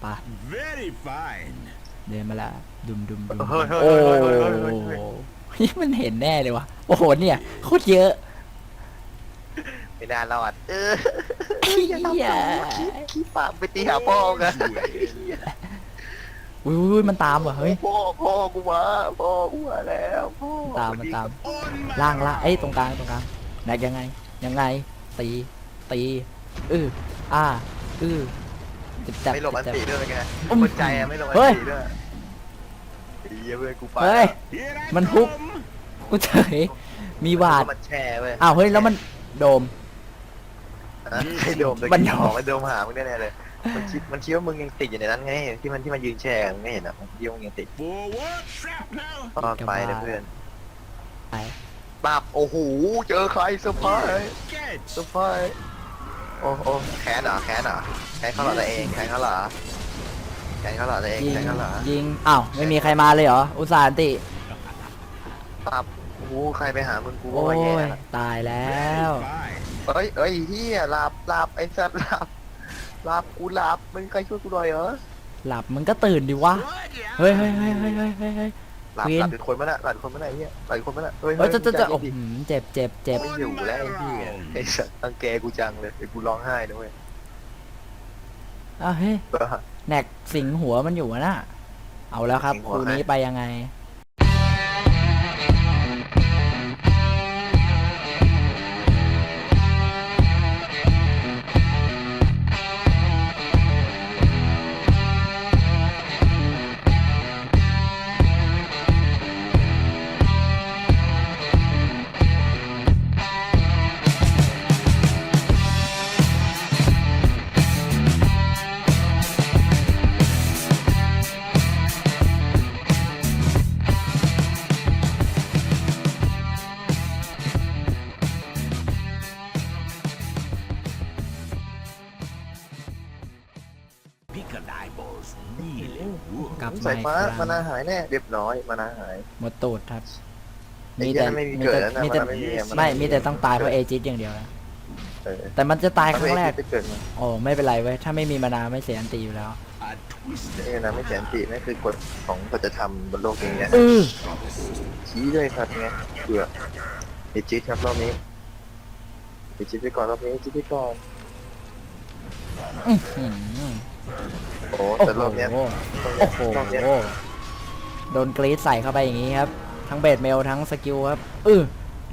ไปะ Very fine. เดินมาละดุมดุมดุมเฮ้ยเฮ้ยโอ้เฮ้ยเฮ้ยเฮ้ยเฮ้ยเฮ้ย ยมันเห็นแน่เลยวะโอ้โหเนี่ยโคตรเยอะไม่น่ารอด เออไอ้เหี้ยขี้ปากไปตีหาพ่อกันอุ้ยอุ้ยอุ้ยมันตามว่ะเฮ้ย พ่อพ่อกูมาพ่อกูมาแล้วพ่อตามมันตาม On my ล่างละเอ้ยตรงกลางตรงกลางแนกยังไงยังไง ตีตีอืออ่าอือ จับจับไม่หลบอันจับตีด้วยเป็นไงอุ้มคนใจอะไม่หลบอันเฮ้ยตีด้วยไอ้เหี้ยเพื่อนกูไปเฮ้ย Here I มัน come. ฮุก กูเฉยมีวาดมันแช่เว้ยอ้าวเฮ้ยแล้วมันโดมนะไอ้โดมมันโดมบอกไอ้โดมหามึงแน่ๆเลย มันคิดมันคิดว่ามึงยังติดอยู่ในนั้นไงที่มันที่มันยืนแช่มึงไม่เห็นอะมันคิดว่ามึงยังติด Forward trap now. ตอนไปนะเพื่อนไปปับโอ้โหเจอใครเซอร์ไพรส์ Catch. เซอร์ไพรส์ โอ้โอ้แค้นเหรอแค้นเหรอแค้นเขาเหรอตัวเองแค้นเขาเหรอแค้นเขาเหรอตัวเองยิงแค้นเขาเหรอยิงอ้าวไม่มีใครมาเลยเหรออุตส่าห์อันติปับโอ้โหใครไปหามึงกูโอ้ว่าแย่ยละตายแล้ว Very fine. เอ้ยเอ้ยเฮียหลับหลับไอ้สัตว์หลับหลับกูหลับมึงใครช่วยกูหน่อยเหรอหลับมึงก็ตื่นดิวะ Good, yeah. เฮ้ยเฮ้ยเฮ้ยเฮ้ยเฮ้ยเฮ้ยเฮ้ย หลับควีนหลับเป็นคนมาละหลับเป็นคนมาละเฮียหลับเป็นคนมาละเฮ้ยเฮ้ยจะจะจะใจโอ้เย็นโหดิเจ็บเจ็บเจ็บไม่อยู่แล้วไอ้เฮียไอ้สัตว์ตังแกกูจังเลยไอ้กูร้องไห้ด้วยอ้าวเฮ้ยบ้า แหนกสิงหัวมันอยู่อะน่ะ เอาแล้วครับ สิงหัควรูนี้ใครไปยังไง กลับสายฟ้ามาอีกครั้งมานาหายแน่เรียบร้อยมานาหาย หมดตูดครับ ไอ้มีเหี้ยแต่นั่นไม่มีมีเกิดแต่แล้วนะมีแต่มันไม่มีอะมันไม่ไม่มีมีแต่ต้องตายเพราะเอจิตอย่างเดียวนะเออ แต่มันจะตายครั้งแรกไปเกิดมาโอ้ไม่เป็นไรเว้ยถ้าไม่มีมานาไม่เสียอันตีอยู่แล้ว A twisted นี่นะไม่แสนตินั่นคือกฎของสัจธรรมบนโลกนี้นะเออชี้เลยครับไงเผื่อเอจิตครับรอบนี้เอจิตไปก่อนรอบนี้เอจิตไปก่อน อื้อหือ โอ้โอ้แต่รอบโหเนี้ยโอ้รอบเนี้ยโหรอบเนี้ยโดนกรีดใส่เข้าไปอย่างนี้ครับ ทั้งเบดเมลทั้งสกิลครับเออ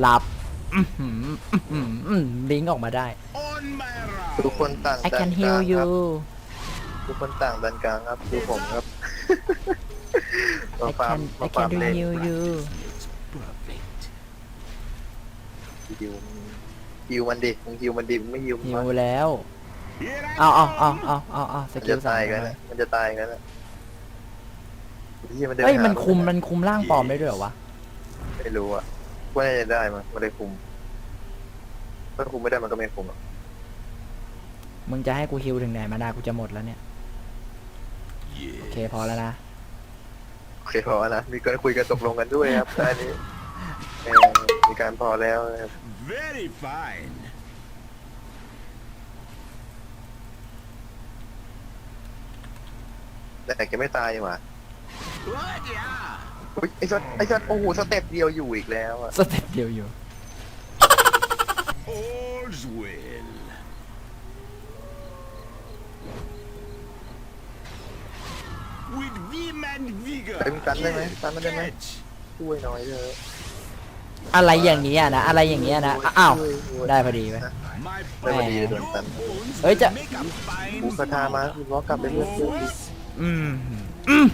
หลับอื้อหืออื้อหืออื้อลิงก์ออกมาได้ on my round. ทุกคนต่าง I ดั can นก heal ลางค you รับทุกคนต่างดันกลางครับดูผมครับ มา I ฟาร์ม can มา I ฟาร์ can ม do เล่น heal you It's perfect. ฮิวฮิวมันดิมึงฮิวมันดิมึงไม่ฮิวมันหิวะวแล้ว Here I เอาเอาเอา come. เอาเอาเอาสมันกิจะลสาตายมกันนะมันจะตายกันนะเหี้ยมันเดินเฮ้ยหามันคุมไได้มันคุมร่างปลอมได้ด้วยเหรอวะไม่รู้อะว่าน่าจะได้มั้งไม่ได้คุมถ้าคุมไม่ได้มันก็ไม่คุมหรอกมึงจะให้กูฮิวถึงไหนมานากูจะหมดแล้วเนี่ยโอเค Yes. พอแล้วนะโอเคพอนะมีการคุยกันตกลงกันด้วยครับได้นี้เออมีการพอแล้วนะครับ Very fine. แต่แกไม่ตายนี่หว่า Good, yeah. อุ๊ยไอ้สัสไอ้สัสโอ้โหสเต็ปเดียวอยู่อีกแล้วอะสเต็ปเดียวอยู่ All's well. With vim and vigor. เต็มกันได้ไหม Yes, กันได้ไหม catch. ช่วยหน่อยเถอะอะไรอย่างนี้อะนะ อะไรอย่างเงี้ยนะ อ้าว ได้พอดีไป My ได้พอดี friend, โดน your ตัน bones เฮ้ยจะ make a fine กูคาทามาคุณล้อกลับไปเรื่อยๆดิ อืมอืม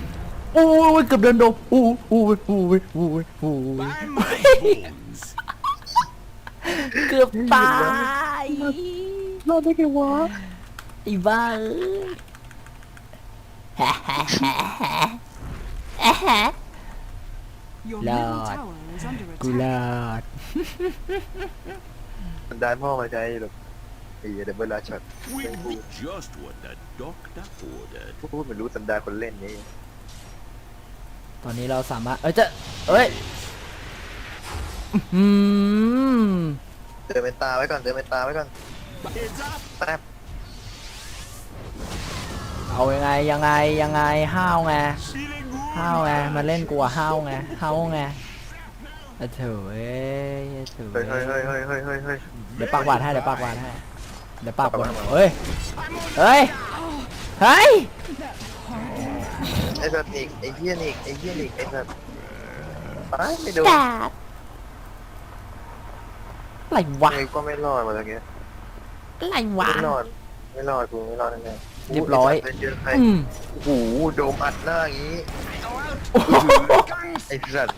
โอ้ยเกือบเดินโดนโอ้ยโอ้ยโอ้ยโอ้ยโอ้ย by my bones. เกือบตายรอดได้ไงวะไอ้บ้าเอ้ยฮ่าฮ่าฮ่าฮ่าฮ่า Your Lord. middle tower is under กู attack. รอดสันดานพ่อมาใช้หรอก ไอ้เดบเบิลลาช็อต Will be just what the doctor ordered. พูดเหมือนรู้สันดานคนเล่นนี่ตอนนี้เราสามารถ เอ้ยจะเอ้ยอืมเดินเป็นตาไว้ก่อนเดินเป็นตาไว้ก่อน Heads up. แป๊บเอายังไงยังไงยังไงห้าวไง Feeling good. ห้าวไงมาเล่นกลัวห้าวไงห้าวไงอะเถอะเอ้ยอะเถอะเฮ้ยเฮ้ยเฮ้ยเฮ้ยเฮ้ยเฮ้ยเฮ้ยเดี๋ยวปากหวานให้เดี๋ยวปากหวานให้ เดี๋ยวปากหวานเฮ้ย เฮ้ย เฮ้ย ไอ้สัตว์นิกไอ้เหี้ยนิกไอ้เหี้ยนิกไอ้สัตว์ไปไม่โดนอะไรวะยังไงก็ไม่รอดมาตะเกียอะไรวะ ไม่รอดไม่รอดกูไม่รอดแน่ๆเรียบร้อย ไสัตว์เจอใครอืมโอ้โหโดมอัดหน้าอย่างงี้ ไอ้สัตว์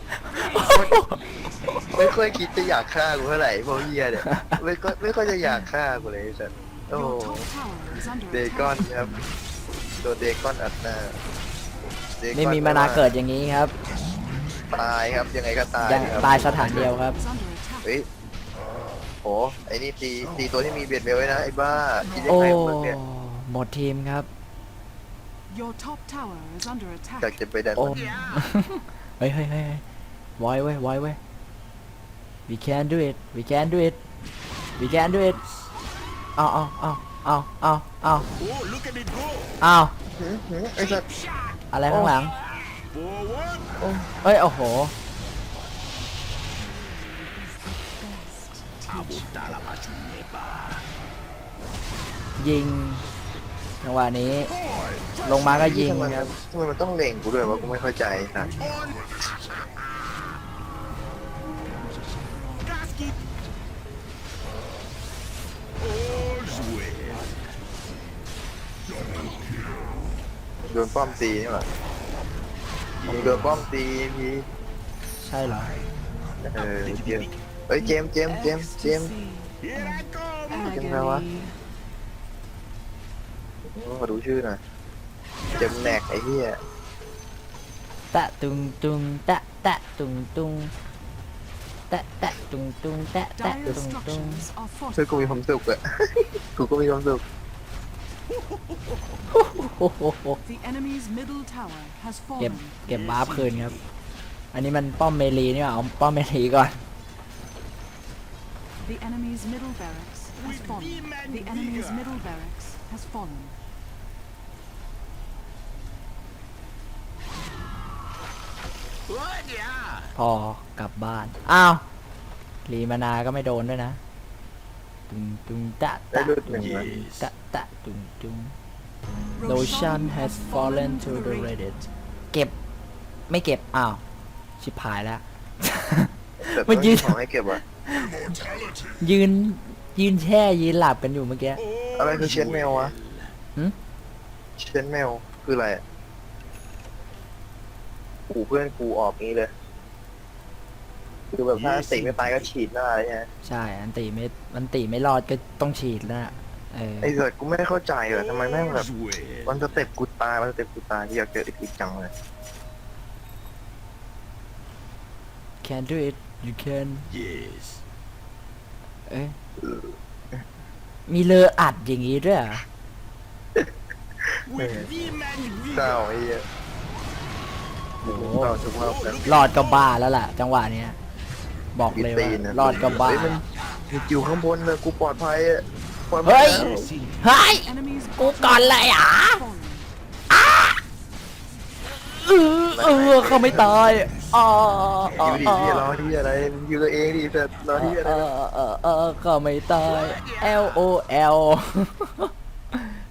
ไม่ค่อยคิดจะอยากฆ่ากูเท่าไหร่พวกเฮียเนี่ยไม่ค่อยไม่ค่อยจะอยากฆ่ากูเลยไอ้สัตว์โอ้โห Your top tower is under เด attack. กอนครับโดนเดกอนอัดหน้าเดกอนไม่มีมานาเกิดอย่างนี้ครับตายครับยังไงก็ตายยังครับตายสถานเดียวครับ Is under attack. เฮ้ยโหไอ้นี่ตีตีตัวที่มีเบียดเบลไว้นะไอ้บ้าคิดได้โอ้ไงของมึงเนี่ยหมดทีมครับ Your top tower is under อยาก attack. จะไปดันโอ้มันเฮ้ยเฮ้ยเฮ้ยเฮ้ยไว้เว้ยไว้เว้ย we can do it we can do it we can do it เอาเอาเอาเอาเอาเอา Oh, look at it go. เอาหืมหืมไอ้สัตว์อะไรข้างหลัง Forward. เอ้ยโอ้โห Abutala Pachuneba. ยิงจังหวะนี้ ลงมาก็ยิงทำไมครับทำไมมันต้องเล็งกูด้วยวะกูไม่เข้าใจนะ โดนป้อมตีนี่หว่ามึงโดนป้อมตีพี่ใช่เหรอเออเจมส์เฮ้ยเจมส์เจมส์เจมส์เจมส์ Here I come. เจมส์อะไรวะ Agony. มาดูชื่อหน่อยเจมส์แหนกไอ้เหี้ยตะตุงตุงตะตะตุงตุงตะตะตุงตุงตะตะ Dire ตุงตุง structures are ช่วยกูมี fortified. ความสุขอะกูก็มีความสุข เก็บ fallen. เก็บบาร์ฟคืนครับ อันนี้มันป้อมเมลีนี่หว่าเอาป้อมเมลีก่อน The enemy's middle barracks has fallen. The enemy's middle barracks has fallen. What yeah? พอกลับบ้าน อ้าว รีมานาก็ไม่โดนด้วยนะ ตุงตุงตะได้ตะเลือดตุหนึ่งงนะตะตะตุงตุง Roshan has fallen to the Reddit เก็บ ไม่เก็บ อ้าว ชิบหายแล้วแต่มันยืนของให้เก็บอะยืน ยืนแช่ ยืนหลับกันอยู่เมื่อกี้ อะไรคือเชนเมลวะหืมเชนเมลคืออะไรอะกูเพื่อนกูออกงี้เลย คือแบบถ้าติไม่ตายก็ฉีดหน้าเลยฮะใช่ อันตีไม่อันตีไม่รอดก็ต้องฉีดแล้วนะเออ ไอ้เกิดกูไม่เข้าใจเลยทำไมแม่งแบบ All's well. มันสเต็ปกูตายมันสเต็ปกูตายที่อยากเจออีกอีกจังเลย can do it you can Yes. เอ้ยมีเรืออัดอย่างงี้ด้วยเหรอ With vim and เศร้า vigor. ไอ้เหี้ยโอ้โห เศร้าทุกรอบกันรอดก็บ้าแล้วล่ะ จังหวะเนี้ย บอกเลยตีว่านนะรอดก็บ้า เฮ้ยมันมีอยู่ข้างบนเลยกูปลอดภัยอะปลอดภัเฮ้ย แล้วเฮ้ย Enemy's กู bottom ก่อนเลยอะ fallen. เออเออเขาไม่ตายอ๋อออ๋อยู่ดีอ๋อที่รอที่อะไรมึงอยู่ตัวเองดิแต่รอที่อะไรเออเออเออเขาไม่ตาย L O L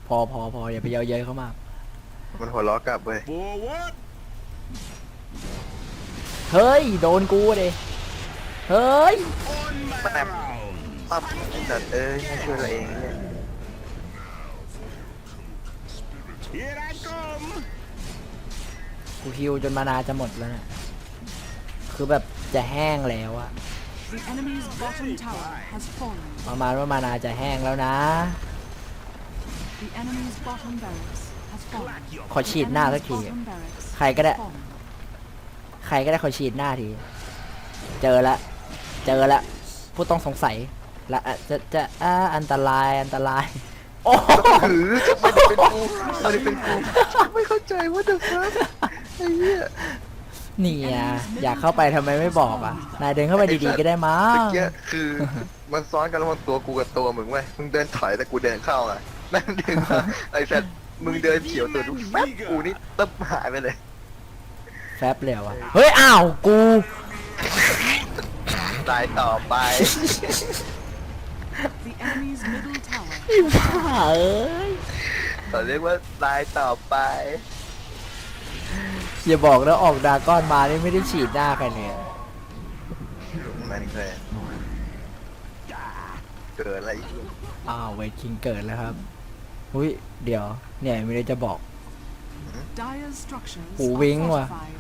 พอพอพออย่าไปเย้ยเย้ยเขามากมันหัวล้อกลับเว้ย Forward. เฮ้ย โดนกูดิ เฮ้ย On my Bam. round. ปั๊บไอ้สัตว์เอ้ยไม่ช่วยตัวเองเนี่ย Here I come. กูฮิวจนมานาจะหมดแล้วเนี่ยคือแบบจะแห้งแล้วอะ The enemy's bottom tower has fallen. ประมาณว่ามานาจะแห้งแล้วนะ The enemy's bottom barracks has fallen. ขอฉีดหน้าสักที Enemy's bottom barracks ใครก็ได้ has fallen. ใครก็ได้ขอฉีดหน้าที เจอละ เจอละผู้ต้องสงสัยและอะจะจะอ่าอันตรายอันตราย โอ้โหหือไม่ได้เป็นกูไม่ได้เป็นกูไม่เข้าใจว่าเดือดร้อนไอ้เหี้ยนี่อะอยากเข้าไปทำไมไม่บอกอะ นายเดินเข้าไปดีๆก็ได้มั้เมื่งอกี้คือมันซ้อนกันระหว่างตัวกูกับตัวมึงเว้ยมึงเดินถอยแต่กูเดินเข้าอะนั่นดึงมาไอ้สัตว์มึงเดินเฉียวตัวดูแป๊บกูนี่ตึ๊บหายไปเลย แฟบเลยเหรอวะเฮ้ยอ้าวกู ตายต่อไป The enemy's middle tower ไอ้บ้าเอ้ยต่อเรียกว่าตายต่อไป อย่าบอกนะออกดราก้อนมานี่ไม่ได้ฉีดหน้าใครเลยอะมันเคยเกิดอะไรอีกอ้าวเวทคิงเกิดแล้วครับอุ้ยเดี๋ยว เนี่ยไม่ได้จะบอก Dire's structures Ủa, are biến quá. fortified.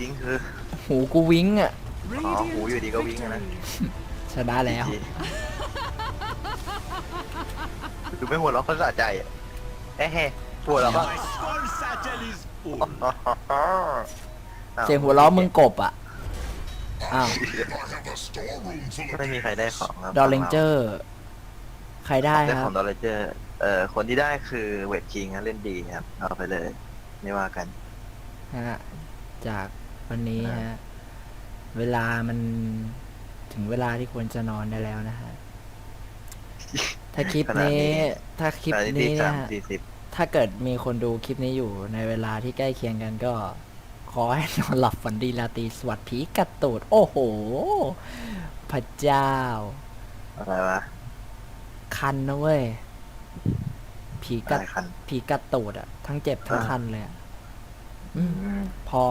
จริงคือหูกูวิ้งอะ Ủa, ủa, vậy thì có biến rồi nè. victory. ชนะแล้วจริงดูไม่หัวเราะเขาสะใจอะเฮ้เฮ้หัวเราะก็ My skull satchel is full. เสียงหัวล้อมึงกบอะ อ้าว ไม่มีใครได้ของครับดอลเลนเจอร์ ใครได้ได้คขรัอบงดอลเลนเจอร์ เอ่อคนที่ได้คือเวทคิงเล่นดีครับเอาไปเลย ไม่ว่ากัน ฮะ จากวันนี้ฮะ เวลามันถึงเวลาที่ควรจะนอนได้แล้วนะฮะ ถ้าคลิปขนาดนี้นี้ ถ้าคลิปตอนนี้นี้ตีสานะมฮะสี่สิบถ้าเกิดมีคนดูคลิปนี้อยู่ในเวลาที่ใกล้เคียงกันก็ ขอให้นอนหลับฝันดีราตรีสวัสดิ์ผีกัดตูด โอ้โห พระเจ้า อะไรวะ คันนะเว้ย ผีกัดอะไรคันผีกัดตูดอะทั้งเจ็บทั้งอ่าคันเลยอะอืมอืมพอ